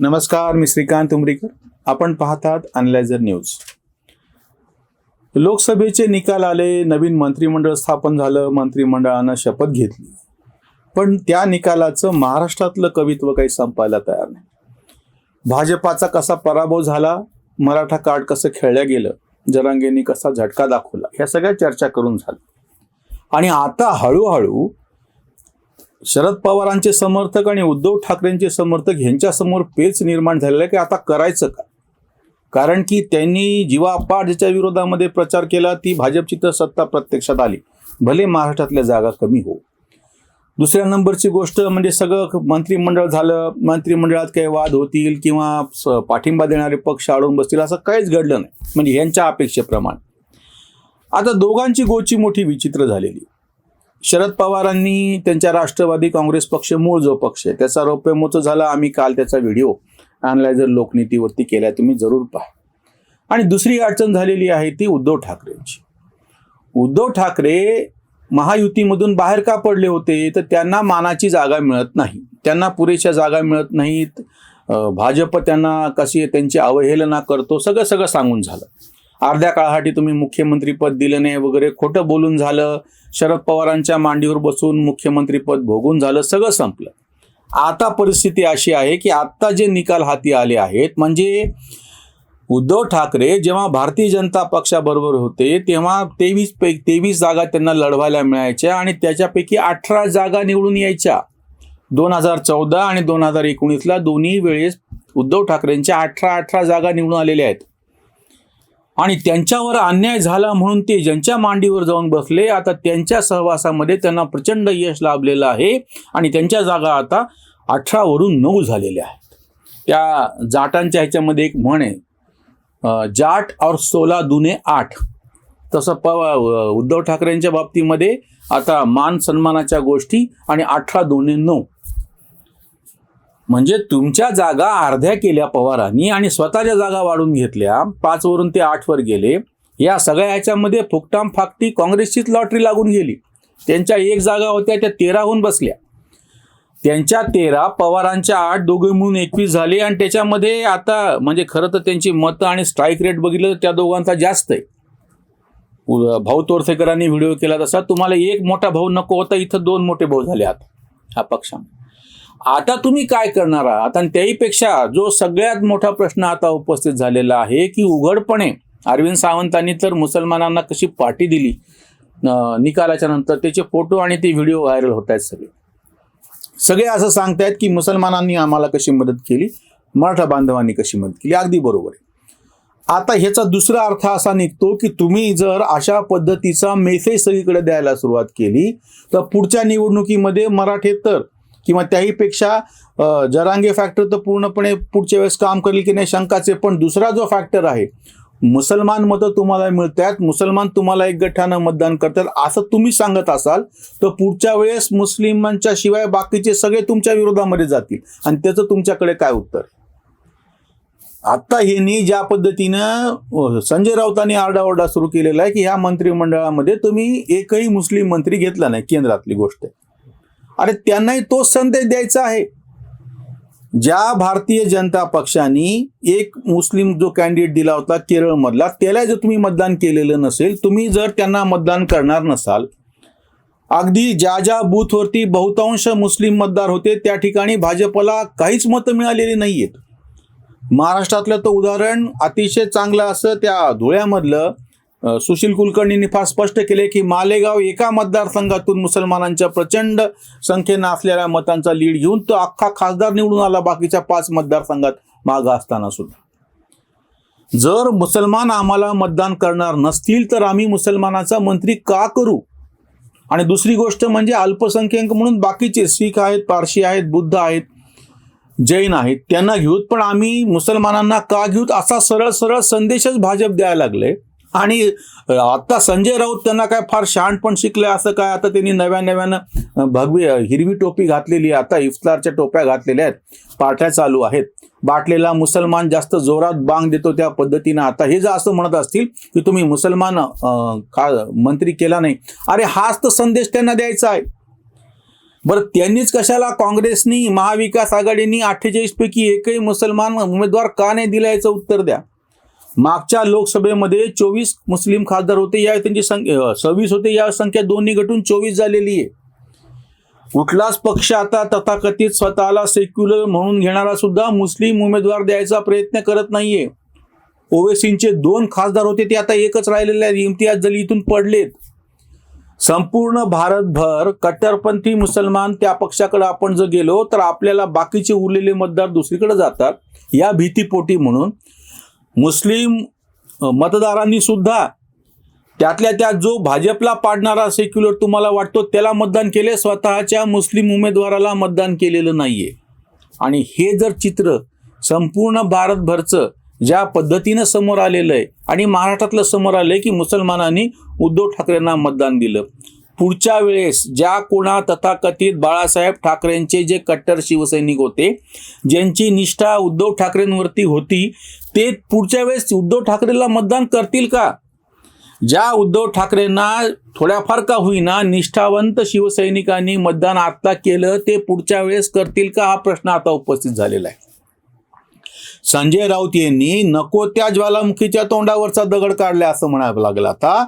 नमस्कार मी श्रीकांत उमरीकर. आपण पाहतात अनलायझर न्यूज लोकसभेचे निकाल आले नवीन मंत्रिमंडळ स्थापन झालं मंत्रिमंडळानं शपथ घेतली. पण त्या निकालाचं महाराष्ट्रातलं कवित्व काही संपायला तयार नाही. भाजपाचा कसा पराभव झाला मराठा कार्ड कसं खेळलं गेलं जरांगेंनी कसा झटका दाखवला ह्या सगळ्या चर्चा करून झाल्या. आणि आता हळूहळू शरद पवारांचे समर्थक आणि उद्धव ठाकरेंचे समर्थक यांच्यासमोर पेच निर्माण झालेला आहे की आता करायचं का? कारण की त्यांनी जीवा ज्याच्या विरोधामध्ये प्रचार केला ती भाजपची तर सत्ता प्रत्यक्षात आली. भले महाराष्ट्रातल्या जागा कमी हो. दुसऱ्या नंबरची गोष्ट म्हणजे सगळं मंत्रिमंडळ झालं मंत्रिमंडळात काही वाद होतील किंवा स- पाठिंबा देणारे पक्ष आडून बसतील असं काहीच घडलं नाही. म्हणजे यांच्या अपेक्षेप्रमाणे. आता दोघांची गोची मोठी विचित्र झालेली. शरद पवारांनी त्यांच्या राष्ट्रवादी काँग्रेस पक्ष मूळ जो पक्ष आहे त्याचा रौप्यमोच झाला. आम्ही काल त्याचा व्हिडिओ अनालायझर लोकनीतीवरती केलाय. तुम्ही जरूर पहा. आणि दुसरी अडचण झालेली आहे ती उद्धव ठाकरेंची. उद्धव ठाकरे महायुतीमधून बाहेर का पडले होते? तर त्यांना मानाची जागा मिळत नाही. त्यांना पुरेशा जागा मिळत नाहीत. भाजप त्यांना कशी त्यांची अवहेलना करतो सगळं सगळं सांगून झालं. अर्ध्या काळासाठी तुम्ही मुख्यमंत्रीपद दिलं नाही वगैरे खोटं बोलून झालं. शरद पवारांच्या मांडीवर बसून मुख्यमंत्रीपद भोगून झालं सगळं संपलं. आता परिस्थिती अशी आहे की आत्ता जे निकाल हाती आले आहेत म्हणजे उद्धव ठाकरे जेव्हा भारतीय जनता पक्षाबरोबर होते तेव्हा तेवीस पै तेवीस जागा त्यांना लढवायला मिळायच्या आणि त्याच्यापैकी अठरा जागा निवडून यायच्या. दोन हजार चौदा आणि दोन हजार एकोणीसला दोन्ही वेळेस उद्धव ठाकरेंच्या अठरा अठरा जागा निवडून आलेल्या आहेत. आणि त्यांच्यावर अन्याय झाला म्हणून ते ज्यांच्या मांडीवर जाऊन बसले आता त्यांच्या सहवासामध्ये त्यांना प्रचंड यश लाभलेलं आहे आणि त्यांच्या जागा आता अठरावरून नऊ झालेल्या आहेत. त्या जाटांच्या ह्याच्यामध्ये एक म्हण आहे जाट और सोला दुने आठ. तसं प उद्धव ठाकरेंच्या बाबतीमध्ये आता मान सन्मानाच्या गोष्टी आणि अठरा दोन्ही नऊ. म्हणजे तुमच्या जागा अर्ध्या केल्या पवारांनी आणि स्वतःच्या जागा वाढून घेतल्या. पाच वरून ते आठ वर गेले. या सगळ्या ह्याच्यामध्ये फुकटाम फाकटी काँग्रेसचीच लॉटरी लागून गेली. त्यांच्या एक जागा होत्या त्या तेराहून बसल्या. त्यांच्या तेरा पवारांच्या आठ दोघे मिळून एकवीस झाले आणि त्याच्यामध्ये आता म्हणजे खरं तर त्यांची मतं आणि स्ट्राईक रेट बघितलं तर त्या दोघांचा जास्त आहे. भाऊ तोरसेकरांनी व्हिडिओ केला तसा. तुम्हाला एक मोठा भाऊ नको होता इथं दोन मोठे भाऊ झाले आता ह्या पक्षामध्ये. आता तुम्ही काय करणार आहात? आणि त्याहीपेक्षा जो सगळ्यात मोठा प्रश्न आता उपस्थित झालेला आहे की उघडपणे अरविंद सावंतांनी तर मुसलमानांना कशी पाठी दिली निकालाच्या नंतर त्याचे फोटो आणि ते व्हिडिओ व्हायरल होत आहेत सगळे. सगळे असं सांगतायत की मुसलमानांनी आम्हाला कशी मदत केली मराठा बांधवांनी कशी मदत केली अगदी बरोबर आहे. आता ह्याचा दुसरा अर्थ असा निघतो की तुम्ही जर अशा पद्धतीचा मेसेज सगळीकडे द्यायला सुरुवात केली तर पुढच्या निवडणुकीमध्ये मराठे तर किंवा त्याहीपेक्षा जरांगे फॅक्टर तर पूर्णपणे पुढच्या वेळेस काम करेल की नाही शंकाचे पण दुसरा जो फॅक्टर आहे मुसलमान मतं तुम्हाला मिळतात मुसलमान तुम्हाला एक गठानं मतदान करतात असं तुम्ही सांगत असाल तर पुढच्या वेळेस मुस्लिमांच्या शिवाय बाकीचे सगळे तुमच्या विरोधामध्ये जातील आणि त्याचं तुमच्याकडे काय उत्तर आता ह्यांनी ज्या पद्धतीनं संजय राऊतांनी आरडाओरडा सुरू केलेला आहे की ह्या मंत्रिमंडळामध्ये तुम्ही एकही मुस्लिम मंत्री घेतला नाही केंद्रातली गोष्ट आहे. अरे त्यांनाही तोच संदेश द्यायचा आहे. ज्या भारतीय जनता पक्षाने एक मुस्लिम जो कॅन्डिडेट दिला होता केरळमधला त्याला जर तुम्ही मतदान केलेलं नसेल तुम्ही जर त्यांना मतदान करणार नसाल अगदी ज्या ज्या बूथवरती बहुतांश मुस्लिम मतदार होते त्या ठिकाणी भाजपला काहीच मतं मिळालेली नाही आहेत महाराष्ट्रातलं तर उदाहरण अतिशय चांगलं असं त्या धुळ्यामधलं सुशील कुलकर्णींनी फार स्पष्ट केले की मालेगाव एका मतदारसंघातून मुसलमानांच्या प्रचंड संख्येनं असलेल्या मतांचा लीड घेऊन तो अख्खा खासदार निवडून आला बाकीच्या पाच मतदारसंघात मागं असताना सुद्धा. जर मुसलमान आम्हाला मतदान करणार नसतील तर आम्ही मुसलमानाचा मंत्री का करू? आणि दुसरी गोष्ट म्हणजे अल्पसंख्याक म्हणून बाकीचे शीख आहेत पारशी आहेत बुद्ध आहेत जैन आहेत त्यांना घेऊत पण आम्ही मुसलमानांना का घेऊत? असा सरळ सरळ संदेशच भाजप द्यायला लागले. आणि आता संजय राऊत त्यांना काय फार शहाणपण शिकले असं काय आता त्यांनी नव्या नव्यानं भगवी हिरवी टोपी घातलेली आहे. आता इफ्तारच्या टोप्या घातलेल्या आहेत. पाठ्या चालू आहेत. बाटलेला मुसलमान जास्त जोरात बांग देतो त्या पद्धतीनं. आता हे जर असं म्हणत असतील की तुम्ही मुसलमान का मंत्री केला नाही. अरे हाच तर संदेश त्यांना द्यायचा आहे. बरं त्यांनीच कशाला काँग्रेसनी महाविकास आघाडीनी अठ्ठेचाळीस पैकी एकही मुसलमान उमेदवार का नाही दिला याचं उत्तर द्या. मागच्या लोकसभेमध्ये चोवीस मुस्लिम खासदार होते. या त्यांची संख्या सव्वीस होते. या संख्या दोन्ही गटून चोवीस झालेली आहे. कुठलाच पक्ष आता तथाकथित स्वतःला सेक्युलर म्हणून घेणारा सुद्धा मुस्लिम उमेदवार द्यायचा प्रयत्न करत नाहीये. ओवेसींचे दोन खासदार होते ते आता एकच राहिलेले आहेत. इम्तियाज जली इथून पडलेत. संपूर्ण भारतभर कट्टरपंथी मुसलमान त्या पक्षाकडे आपण जर गेलो तर आपल्याला बाकीचे उरलेले मतदार दुसरीकडे जातात. या भीतीपोटी म्हणून मुस्लिम मतदारांनी सुद्धा त्यातल्या त्यात जो भाजपला पाडणारा सेक्युलर तुम्हाला वाटतो त्याला मतदान केले स्वतःच्या मुस्लिम उमेदवाराला मतदान केलेलं नाहीये. आणि हे जर चित्र संपूर्ण भारतभरचं ज्या पद्धतीनं समोर आलेलं आहे आणि महाराष्ट्रातलं समोर आलं आहे की मुसलमानांनी उद्धव ठाकरेंना मतदान दिलं. पुढच्या वेळेस ज्या कोणा तथाकथित बाळासाहेब ठाकरेंचे जे कट्टर शिवसैनिक होते ज्यांची निष्ठा उद्धव ठाकरेंवरती होती ते पुढच्या वेळेस उद्धव ठाकरेला मतदान करतील का? ज्या उद्धव ठाकरेंना थोड्याफार का होईना निष्ठावंत शिवसैनिकांनी मतदान आता केलं ते पुढच्या वेळेस करतील का? हा प्रश्न आता उपस्थित झालेला आहे. संजय राऊत यांनी नको त्या ज्वालामुखीच्या तोंडावरचा दगड काढला असं म्हणावं लागला आता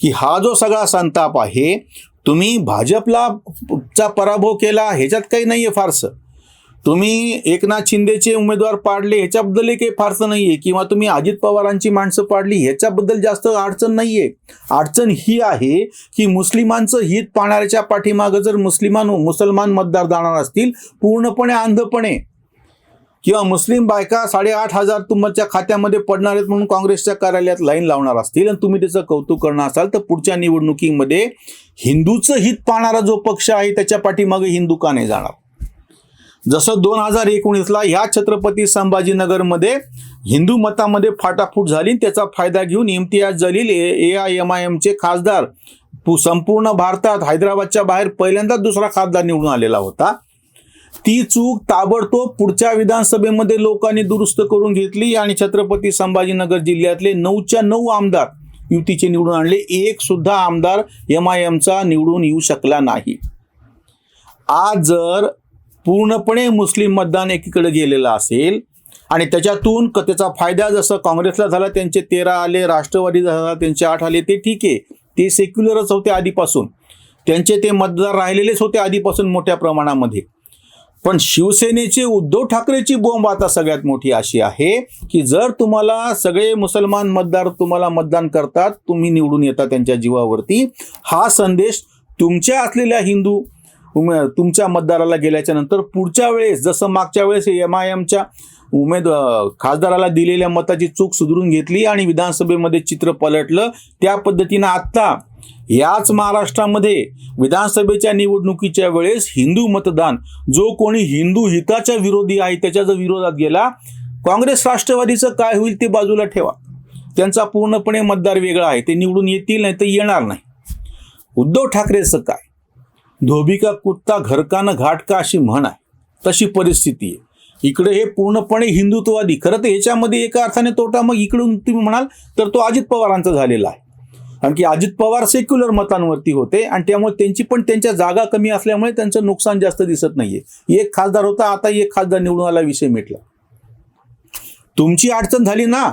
की हा जो सगळा संताप आहे तुम्ही भाजपला चा पराभव केला ह्याच्यात काही नाहीये फारसं. तुम्ही एकनाथ शिंदेचे उमेदवार पाडले ह्याच्याबद्दलही काही फारसं नाहीये. किंवा तुम्ही अजित पवारांची माणसं पाडली ह्याच्याबद्दल जास्त अडचण नाहीये. अडचण ही आहे की मुस्लिमांचं हित पाहणाऱ्याच्या पाठीमागं जर मुस्लिमान मुसलमान मतदार जाणार असतील पूर्णपणे अंधपणे किंवा मुस्लिम बायका साडेआठ हजार तुमच्या खात्यामध्ये पडणार आहेत म्हणून काँग्रेसच्या कार्यालयात लाईन लावणार असतील आणि तुम्ही त्याचं कौतुक करणार असाल तर पुढच्या निवडणुकीमध्ये हिंदूचं हित पाहणारा जो पक्ष आहे त्याच्या पाठीमागे हिंदू का नाही जाणार? जसं दोन हजार एकोणीसला ह्या छत्रपती संभाजीनगरमध्ये हिंदू मतामध्ये फाटाफूट झाली त्याचा फायदा घेऊन Imtiaz Jaleel A I M I एमचे खासदार पु- संपूर्ण भारतात हैदराबादच्या बाहेर पहिल्यांदाच दुसरा खासदार निवडून आलेला होता. ती चूक ताबडतोब पुढच्या विधानसभेमध्ये लोकांनी दुरुस्त करून घेतली आणि छत्रपती संभाजीनगर जिल्ह्यातले नऊच्या नऊ आमदार युतीचे निवडून आणले. एक सुद्धा आमदार एम आय एमचा निवडून येऊ शकला नाही. आज जर पूर्णपणे मुस्लिम मतदान एकीकडे गेलेलं असेल आणि त्याच्यातून त्याचा फायदा जसं काँग्रेसला झाला त्यांचे तेरा आले राष्ट्रवादी झाला त्यांचे आठ आले ते ठीक आहे. ते सेक्युलरच होते आधीपासून. त्यांचे ते मतदार राहिलेलेच होते आधीपासून मोठ्या प्रमाणामध्ये. पण शिवसेनेचे उद्धव ठाकरेची बोंब आता सगळ्यात मोठी अशी आहे की जर तुम्हाला सगळे मुसलमान मतदार तुम्हाला मतदान करतात तुम्ही निवडून येता त्यांच्या जीवावरती. हा संदेश तुमच्या असलेल्या हिंदू उमे तुमच्या मतदाराला गेल्याच्यानंतर पुढच्या वेळेस जसं मागच्या वेळेस एम आय एमच्या उमेद खासदाराला दिलेल्या मताची चूक सुधरून घेतली आणि विधानसभेमध्ये चित्र पलटलं त्या पद्धतीनं आत्ता याच महाराष्ट्रामध्ये विधानसभेच्या निवडणुकीच्या वेळेस हिंदू मतदान जो कोणी हिंदू हिताच्या विरोधी आहे त्याच्या जर विरोधात गेला काँग्रेस राष्ट्रवादीचं काय होईल ते बाजूला ठेवा. त्यांचा पूर्णपणे मतदार वेगळा आहे ते निवडून येतील नाही तर येणार नाही. उद्धव ठाकरेचं काय? धोबी का कुत्ता घरकानं घाट का अशी म्हण आहे. तशी परिस्थिती आहे. इकडे हे पूर्णपणे हिंदुत्ववादी. खरं तर ह्याच्यामध्ये एका अर्थाने तोटा मग इकडून तुम्ही म्हणाल तर तो अजित पवारांचा झालेला आहे. कारण की अजित पवार सेक्युलर मतांवरती होते आणि त्यामुळे त्यांची पण त्यांच्या जागा कमी असल्यामुळे त्यांचं नुकसान जास्त दिसत नाहीये. एक खासदार होता आता एक खासदार निवडून आला विषय मिटला. तुमची अडचण झाली ना?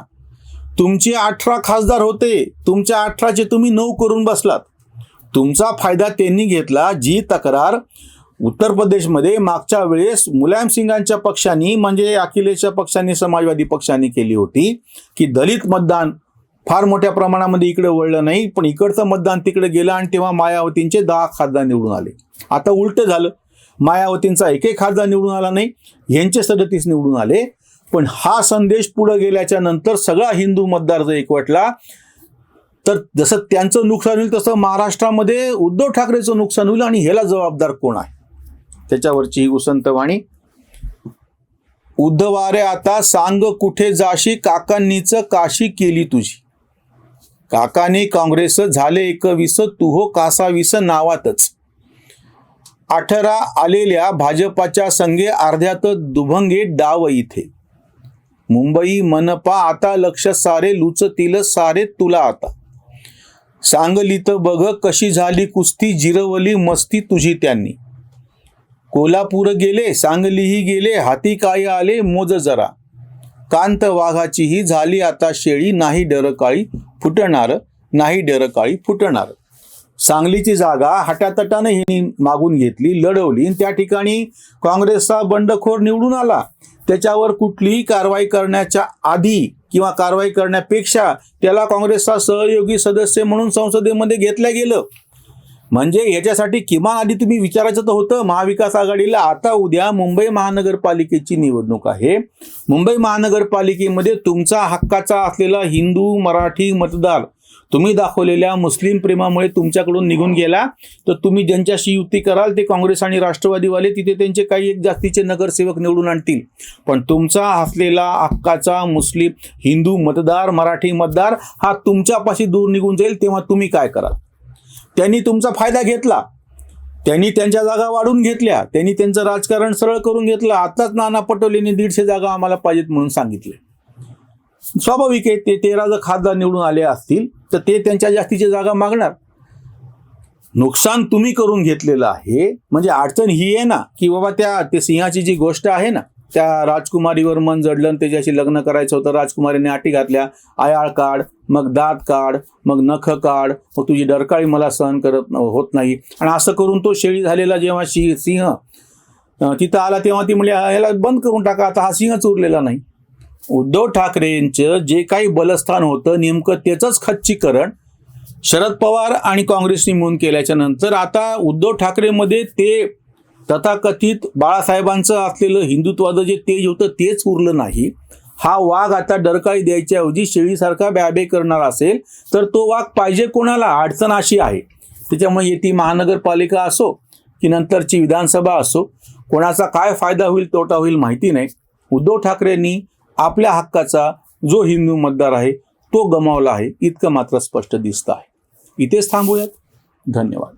तुमचे अठरा खासदार होते. तुमच्या अठराचे तुम्ही नऊ करून बसलात. तुमचा फायदा त्यांनी घेतला जी तक्रार उत्तर प्रदेशमध्ये मागच्या वेळेस मुलायम सिंगांच्या पक्षांनी म्हणजे अखिलेशच्या पक्षांनी समाजवादी पक्षांनी केली होती की दलित मतदान फार मोठ्या प्रमाणामध्ये इकडे वळलं नाही पण इकडचं मतदान तिकडे गेलं आणि तेव्हा मायावतींचे दहा खासदार निवडून आले. आता उलट झालं. मायावतींचा एकही खासदार निवडून आला नाही यांचे सदतीस निवडून आले. पण हा संदेश पुढे गेल्याच्यानंतर सगळा हिंदू मतदार जर एकवटला तर जसं त्यांचं नुकसान होईल तसं महाराष्ट्रामध्ये उद्धव ठाकरेचं नुकसान होईल आणि ह्याला जबाबदार कोण आहे? त्याच्यावरची ही उसंत वाणी. उद्धवारे आता सांग कुठे जाशी काकांनीच काशी केली तुझी? काकाने काँग्रेस झाले एकवीस तू हो कासावीस नावातच. अठरा आलेल्या भाजपाच्या संघे अर्ध्यात दुभंगे डाव इथे. मुंबई मनपा आता लक्ष सारे लुचतील सारे तुला आता. सांगलीत बघ कशी झाली कुस्ती जिरवली मस्ती तुझी त्यांनी. कोल्हापूर गेले सांगलीही गेले हाती काय आले मोज जरा. कांत वाघाचीही झाली आता शेळी नाही डरकाळी फुटणार नाही डरकाळी फुटणार. सांगलीची जागा हटातटानं हिने मागून घेतली लढवली. आणि त्या ठिकाणी काँग्रेसचा बंडखोर निवडून आला. त्याच्यावर कुठलीही कारवाई करण्याच्या आधी किंवा कारवाई करण्यापेक्षा त्याला काँग्रेसचा सहयोगी सदस्य म्हणून संसदेमध्ये घेतलं गेलं. म्हणजे याच्यासाठी किमान आधी तुम्ही विचारायचं तर होतं महाविकास आघाडीला आता उद्या मुंबई महानगरपालिकेची निवडणूक आहे. मुंबई महानगरपालिकेमध्ये तुमचा हक्काचा असलेला हिंदू मराठी मतदार तुम्ही दाखवलेल्या मुस्लिम प्रेमामुळे तुमच्याकडून निघून गेला तर तुम्ही ज्यांच्याशी युती कराल ते काँग्रेस आणि राष्ट्रवादीवाले तिथे त्यांचे काही एक जास्तीचे नगरसेवक निवडून आणतील. पण तुमचा असलेला हक्काचा मुस्लिम हिंदू मतदार मराठी मतदार हा तुमच्यापाशी दूर निघून जाईल तेव्हा तुम्ही काय कराल? त्यांनी तुमचा फायदा घेतला. त्यांनी त्यांच्या जागा वाढून घेतल्या. त्यांनी त्यांचं राजकारण सरळ करून घेतलं. आताच नाना पटोलेंनी दीडशे जागा आम्हाला पाहिजेत म्हणून सांगितले. स्वाभाविक आहे ते तेरा जर खासदार निवडून आले असतील. तर ते त्यांच्या जास्तीची जागा मागणार. नुकसान तुम्ही करून घेतलेलं आहे. म्हणजे अडचण ही आहे ना की बाबा त्या ते सिंहाची जी गोष्ट आहे ना त्या राजकुमारीवर मन जडलं आणि त्याच्याशी लग्न करायचं होतं राजकुमारीने आटी घातल्या. आयाळ काढ मग दात काढ मग नख काढ. मग तुझी डरकाळी मला सहन करत होत नाही. आणि असं करून तो शेळी झालेला जेव्हा सिंह तिथं आला तेव्हा ती म्हणजे ह्याला बंद करून टाका आता हा सिंहच उरलेला नाही. उद्धव ठाकरेंचं जे काही बलस्थान होतं नेमकं त्याचंच खच्चीकरण शरद पवार आणि काँग्रेसने मिळून केल्याच्यानंतर आता उद्धव ठाकरेमध्ये ते तथाकथित बाळासाहेबांचं असलेलं हिंदुत्वाचं जे तेज होतं तेच उरलं नाही. हा वाघ आता डरकाळी द्यायच्याऐवजी शेळीसारखा ब्याबे करणार असेल तर तो वाघ पाहिजे कोणाला? अडचण अशी आहे. त्याच्यामुळे येती महानगरपालिका असो की नंतरची विधानसभा असो कोणाचा काय फायदा होईल तोटा होईल माहिती नाही. उद्धव ठाकरेंनी आपल्या हक्काचा जो हिंदू मतदार आहे तो गमावला आहे इतकं मात्र स्पष्ट दिसतं आहे. इथेच थांबूयात. धन्यवाद.